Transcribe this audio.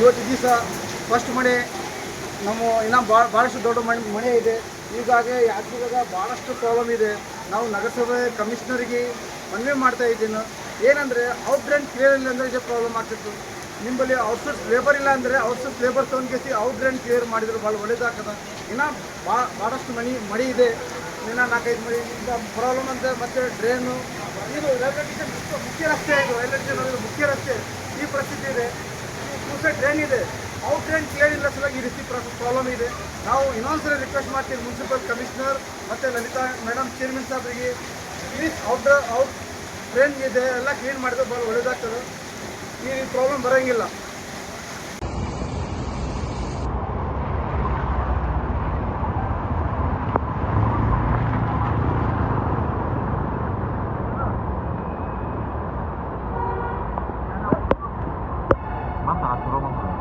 ಇವತ್ತು ದಿವಸ ಫಸ್ಟ್ ಮಣೆ. ನಮ್ಮ ಇನ್ನೂ ಭಾಳ ಭಾಳಷ್ಟು ದೊಡ್ಡ ಮಳೆ ಮಳೆ ಇದೆ. ಹೀಗಾಗಿ ಯಾತ್ರಿಗಾಗ ಭಾಳಷ್ಟು ಪ್ರಾಬ್ಲಮ್ ಇದೆ. ನಾವು ನಗರಸಭೆ ಕಮಿಷನರಿಗೆ ಮನವಿ ಮಾಡ್ತಾ ಇದ್ದೀನಿ. ಏನಂದರೆ ಔಟ್ ಡ್ರೈನ್ ಕ್ಲಿಯರ್ ಇಲ್ಲ ಅಂದರೆ ಇದೇ ಪ್ರಾಬ್ಲಮ್ ಆಗ್ತಿತ್ತು. ನಿಮ್ಮಲ್ಲಿ ಔಟ್ಸೋರ್ಸ್ ಲೇಬರ್ ಇಲ್ಲ ಅಂದರೆ outsource labour out drain clear ಮಾಡಿದ್ರೆ. ಭಾಳ ಒಳ್ಳೇದಾಗ್ತದೆ. ಇನ್ನೂ ಭಾಳ ಭಾಳಷ್ಟು ಮನೆ ಮಡಿ ಇದೆ. ಇನ್ನು ನಾಲ್ಕೈದು ಮಳೆ ಇಂಥ ಪ್ರಾಬ್ಲಮ್ ಅಂತ ಮತ್ತು ಡ್ರೈನು ಇದು ರೈಲ್ವೆ ಸ್ಟೇಷನ್ ಮುಖ್ಯ- ರಸ್ತೆ. ಇದು ರೈಲ್ವೆ ಸ್ಟೇಷನ್ ಮುಖ್ಯ ರಸ್ತೆ. ಸೈಡ್ ಡ್ರೈನ್ ಇದೆ? ಔಟ್ ಡ್ರೈನ್ ಕ್ಲಿಯರ್ ಇಲ್ಲ ಸಲುವಾಗಿ ಈ ರೀತಿ ಪ್ರಾಬ್ಲಮ್ ಇದೆ. ನಾವು ಇನ್ನೊಂದ್ಸಲ ರಿಕ್ವೆಸ್ಟ್ ಮಾಡ್ತೀವಿ ಮುನ್ಸಿಪಲ್ ಕಮಿಷನರ್ ಮತ್ತು ಲಲಿತಾ ಮೇಡಮ್ ಚೇರ್ಮನ್ ಸಾಹೇಬ್ರಿಗೆ ಪ್ಲೀಸ್ ಔಟ್ ಔಟ್ ಡ್ರೈನ್ ಇದೆ, ಎಲ್ಲ ಕ್ಲೀನ್ ಮಾಡಿದ್ರೆ ಭಾಳ ಒಳ್ಳೇದಾಗ್ತದೆ. ಈ ಪ್ರಾಬ್ಲಮ್ ಬರೋಂಗಿಲ್ಲ. 장만 봐, 들어만 봐.